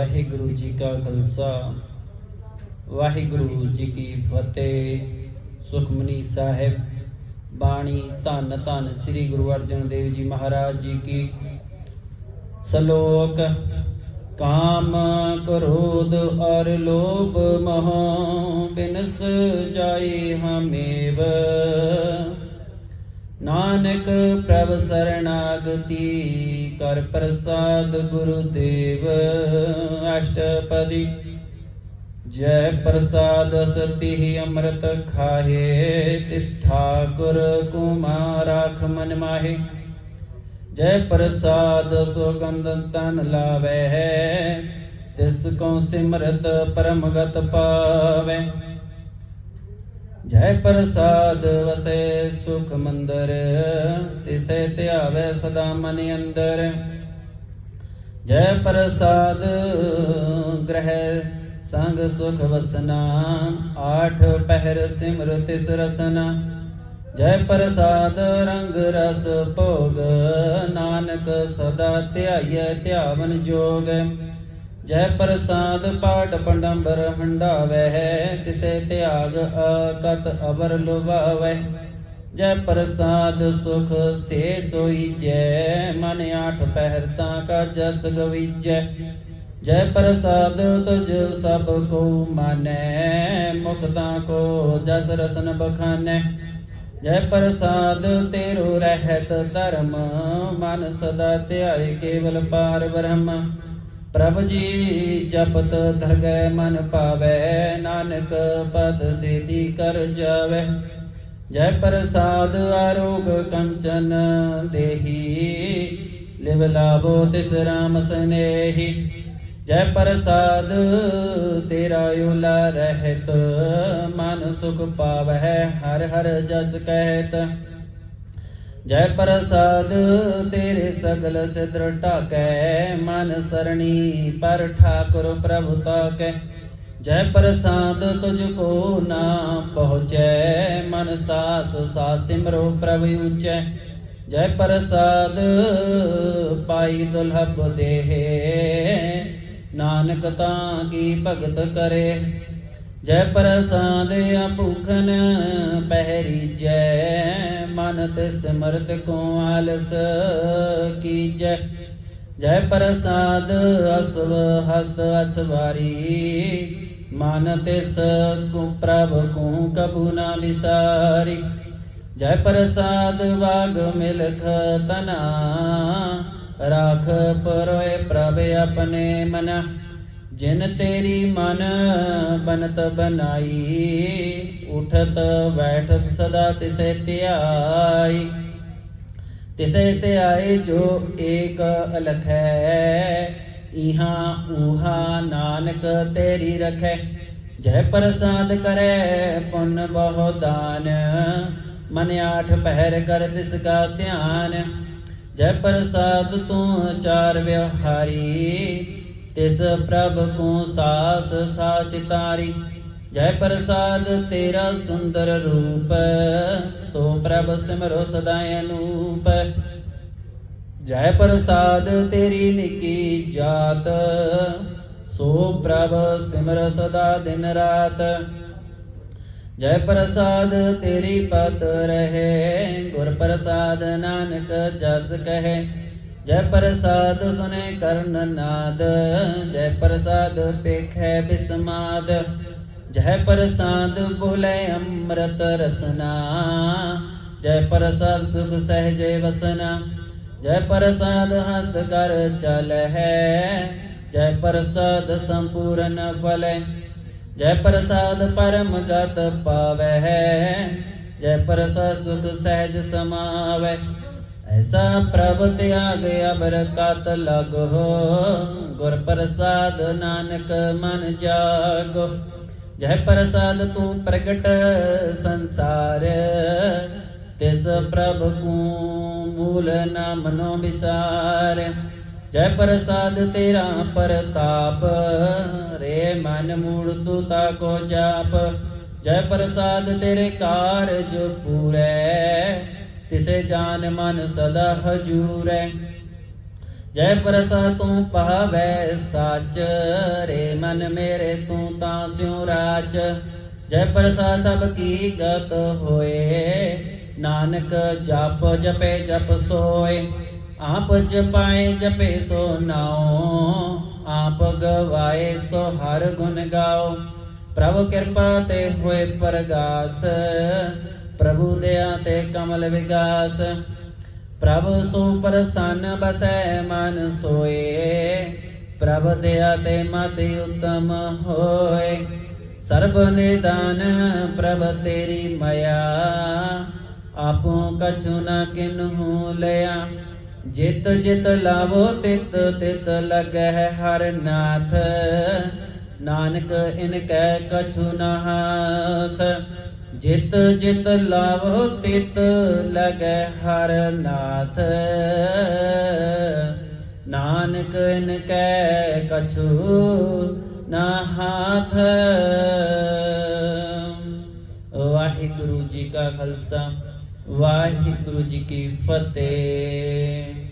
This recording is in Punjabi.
ਵਾਹਿਗੁਰੂ ਜੀ ਕਾ ਖਾਲਸਾ, ਵਾਹਿਗੁਰੂ ਜੀ ਕੀ ਫਤਿਹ। ਸੁਖਮਨੀ ਸਾਹਿਬ, ਬਾਣੀ ਧੰਨ ਧੰਨ ਸ੍ਰੀ ਗੁਰੂ ਅਰਜਨ ਦੇਵ ਜੀ ਮਹਾਰਾਜ ਜੀ ਕੀ ਸ਼ਲੋਕ, ਕਾਮ ਕ੍ਰੋਧ ਔਰ ਲੋਭ ਮੋਹ ਬਿਨਸ ਜਾਈ ਹਮੇਵ। ਨਾਨਕ ਪ੍ਰਭ ਸਰਣਾਗਤੀ ਕਰ ਪ੍ਰਸਾਦ ਗੁਰੂ ਦੇਵ ਅਸ਼ਟਪਦੀ। ਜੈ ਪ੍ਰਸਾਦ ਸਤੀ ਅੰਮ੍ਰਿਤ ਖਾਹੇ, ਤਿਸ ਠਾਕੁਰ ਕੁਮਾਰਾਖ ਮਨ ਮਾਹੇ। ਜੈ ਪ੍ਰਸਾਦ ਸੁਗੰਧ ਤਨ ਲਾਵੇ, ਤਿਸ ਕੋ ਸਿਮਰਤ ਪਰਮਗਤ ਪਾਵੇ। ਜੈ ਪ੍ਰਸਾਦ ਵਸੇ ਸੁਖ ਮੰਦਰ, ਤਿਸੈ ਧਿਆਵੇ ਸਦਾ ਮਨ ਅੰਦਰ। ਜੈ ਪ੍ਰਸਾਦ ਗ੍ਰਹਿ ਸੰਗ ਸੁਖ ਵਸਨਾ, ਆਠ ਪਹਿਰ ਸਿਮਰ ਤਿਸ ਰਸਨਾ। ਜੈ ਪ੍ਰਸਾਦ ਰੰਗ ਰਸ ਭੋਗ, ਨਾਨਕ ਸਦਾ ਧਿਆਈਐ ਧਿਆਵਨ ਜੋਗ। ਜੈ ਪ੍ਰਸਾਦ ਪਾਠ ਪੰਡੰਬਰ ਹੰਡਾਵੈ ਤਿਸੇ ਤਿਆਗ ਅਕਤ ਅਵਰ ਲੁਭਾਵੈ। ਜੈ ਪ੍ਰਸਾਦ ਸੁਖ ਸੇ ਸੋਈ ਜੈ, ਮਨ ਆਠ ਪਹਿਰ ਤਾਂ ਕਾ ਜਸ ਗਵੀਜੈ। ਜੈ ਪ੍ਰਸਾਦ ਤੁਜ ਸਭ ਕੋ ਮਾਨੈ ਮੁਕਤਾ ਕੋ ਜਸ ਰਸਨ ਬਖਾਨੈ। ਜੈ ਪ੍ਰਸਾਦ ਤੇਰੋ ਰਹਿਤ ਧਰਮ, ਮਨ ਸਦਾ ਧਿਆਏ ਕੇਵਲ ਪਾਰ ਬ੍ਰਹਮ। ਪ੍ਰਭ ਜੀ ਜਪਤ ਧਰਗੈ ਮਨ ਪਾਵੈ, ਨਾਨਕ ਪਦ ਸੇਤੀ ਕਰ ਜਾਵੈ। ਜੈ ਪ੍ਰਸਾਦ ਆਰੋਗ ਕੰਚਨ ਦੇਹੀ, ਲਿਵ ਲਾਭੋ ਤਿਸ ਰਾਮ ਸਨੇਹੀ। ਜੈ ਪ੍ਰਸਾਦ ਤੇਰਾ ਉਲਾ ਰਹਿਤ, ਮਨ ਸੁਖ ਪਾਵੈ ਹਰ ਹਰ ਜਸ ਕਹਿਤ। ਜੈ ਪ੍ਰਸਾਦ, ਤੇਰੇ ਸਗਲ ਸਿਦਰ ਢਾਕੈ, ਮਨ ਸਰਣੀ ਪਰ ਠਾਕੁਰ ਪ੍ਰਭੂ ਤਾਕੈ। ਜੈ ਪ੍ਰਸਾਦ ਤੁਝ ਕੋ ਨਾ ਪਹੁੰਚੈ, ਮਨ ਸਾਸ ਸਾ ਸਿਮਰੋ ਪ੍ਰਭ ਉਚੈ। ਜੈ ਪ੍ਰਸਾਦ, ਪਾਈ ਦੁਲਹਬ ਦੇਹ, ਨਾਨਕ ਤਾਂ ਕੀ ਭਗਤ ਕਰੇ। ਜੈ ਪ੍ਰਸਾਦ ਅਭੂਖਨ ਪਹਿਰੀ ਜੈ ਮਨ ਤੇ ਸਿਮਰਤ ਕੋ ਆਲਸ ਕੀਜੈ। ਜੈ ਪ੍ਰਸਾਦ ਅਸਵ ਹਸਤ ਅਸਵਾਰੀ ਮਨ ਤੇ ਕੋ ਪ੍ਰਭ ਕੋ ਕਬੂ ਨਾ ਵਿਸਾਰੀ। ਜੈ ਪ੍ਰਸਾਦ ਵਾਗ ਮਿਲਖ ਤਨਾ, ਰਾਖ ਪਰੋਏ ਪ੍ਰਭ ਆਪਣੇ ਮਨ। ਜਿਨ ਤੇਰੀ ਮਨ ਬਨਤ ਬਨਾਈ, ਉਠਤ ਬੈਠਤ ਸਦਾ ਤਿਸੇ ਧਿਆਈ। ਤਿਸੇ ਧਿਆਏ ਜੋ ਏਕ ਅਲਖ ਹੈ ਇਹਾਂ ਊਹਾ ਨਾਨਕ ਤੇਰੀ ਰਖੈ। ਜੈ ਪ੍ਰਸਾਦ ਕਰੈ ਪੁੰਨ ਬਹੁ ਦਾਨ, ਮਨ ਆਠ ਪਹਿਰ ਕਰ ਤਿਸ ਕਾ ਧਿਆਨ। ਜੈ ਪ੍ਰਸਾਦ ਤੂੰ ਚਾਰ ਵਿਵਹਾਰੀ ਤਿਸ ਪ੍ਰਭ ਕੋ ਸਾਸ ਸਾਚ ਤਾਰੀ, ਜੈ ਪ੍ਰਸਾਦ ਤੇਰਾ ਸੁੰਦਰ ਰੂਪ, ਸੋ ਪ੍ਰਭ ਸਿਮਰੋ ਸਦਾ ਅਨੂਪ। ਜੈ ਪ੍ਰਸਾਦ ਤੇਰੀ ਨਿੱਕੀ ਜਾਤ, ਸੋ ਪ੍ਰਭ ਸਿਮਰ ਸਦਾ ਦਿਨ ਰਾਤ। ਜੈ ਪ੍ਰਸਾਦ ਤੇਰੀ ਪਤ ਰਹੇ, ਗੁਰ ਪ੍ਰਸਾਦ ਨਾਨਕ ਜਸ ਕਹੇ ਜੈ ਪ੍ਰਸਾਦ ਸੁਨੇ ਕਰਨ ਨਾਦ, ਜੈ ਪ੍ਰਸਾਦ ਪੇਖੈ ਬਿਸਮਾਦ। ਜੈ ਪ੍ਰਸਾਦ ਬੋਲੇ ਅੰਮ੍ਰਿਤ ਰਸਨਾ, ਜੈ ਪ੍ਰਸਾਦ ਸੁਖ ਸਹਜੇ ਵਸਨਾ। ਜੈ ਪ੍ਰਸਾਦ ਹਸਤ ਕਰ ਚਲ ਹੈ ਜੈ ਪ੍ਰਸਾਦ ਸੰਪੂਰਨ ਫਲੈ ਜੈ ਪ੍ਰਸਾਦ ਪਰਮ ਗਤ ਪਾਵੈ ਜੈ ਪ੍ਰਸਾਦ ਸੁਖ ਸਹਿਜ ਸਮਾਵੈ ਐਸਾ ਪ੍ਰਭ ਤਿਆਗ ਅਬਰ ਕਤ ਲਗੋ, ਗੁਰ ਪ੍ਰਸਾਦ ਨਾਨਕ ਮਨ ਜਾਗੋ। ਜੈ ਪ੍ਰਸਾਦ ਤੂੰ ਪ੍ਰਗਟ ਸੰਸਾਰ, ਤਿਸ ਪ੍ਰਭ ਕੂ ਮੂਲ ਨਾ ਮਨੋ ਵਿਸਾਰ। ਜੈ ਪ੍ਰਸਾਦ ਤੇਰਾ ਪ੍ਰਤਾਪ, ਰੇ ਮਨ ਮੂੜ ਤੂ ਤਾ ਕੋ ਜਾਪ। ਜੈ ਪ੍ਰਸਾਦ ਤੇਰੇ ਕਾਰਜ ਪੂਰੈ ਤਿਸੇ ਜਾਨ ਮਨ ਸਦਾ ਹਜੂਰੈ। ਜੈ ਪ੍ਰਸਾ ਤੂੰ ਪਾਵੈ ਸਾਚ, ਰੇ ਮਨ ਮੇਰੇ ਤੂੰ ਤਾਂ ਸਿਉ ਰਾਚ। ਜੈ ਪ੍ਰਸਾ ਸਭ ਕੀ ਗਤ ਹੋਏ, ਨਾਨਕ ਜਪ ਜਪੇ ਜਪ ਸੋਏ। ਆਪ ਜਪਾਏ ਜਪੇ ਸੋ ਨਾਉ, ਆਪ ਗਵਾਏ ਸੋ ਹਰ ਗੁਣ ਗਾਓ ਪ੍ਰਭੂ ਕਿਰਪਾ ਤੇ ਹੋਏ ਪ੍ਰਗਾਸ ਪ੍ਰਭੂ ਦਇਆ ਤੇ ਕਮਲ ਵਿਗਾਸ ਪ੍ਰਭ ਸੋ ਪ੍ਰਸੰਨ ਬਸੈ ਮਨ ਸੋਏ। ਪ੍ਰਭ ਦਇਆ ਤੇ ਮਤਿ ਉਤਮ ਹੋਏ। ਸਰਬ ਨਿਦਾਨ ਪ੍ਰਭ ਤੇਰੀ ਮਇਆ। ਆਪੋ ਕਛੁ ਨ ਕਿਨਹੂ ਲਿਆ। ਜਿਤ ਜਿਤ ਲਾਵੋ ਤਿਤ ਤਿਤ ਲਗੈ ਹਰ ਨਾਥ। ਨਾਨਕ ਇਨ ਕੈ ਕਛੁ ਨ ਜਿਤ ਜਿਤ ਲਾਵੋ ਤਿਤ ਲਗੈ ਹਰ ਨਾਥ। ਨਾਨਕ ਇਨ ਕੈ ਕਛੂ ਨਾ ਹਾਥ। ਵਾਹਿਗੁਰੂ ਜੀ ਕਾ ਖਾਲਸਾ, ਵਾਹਿਗੁਰੂ ਜੀ ਕੀ ਫਤਿਹ।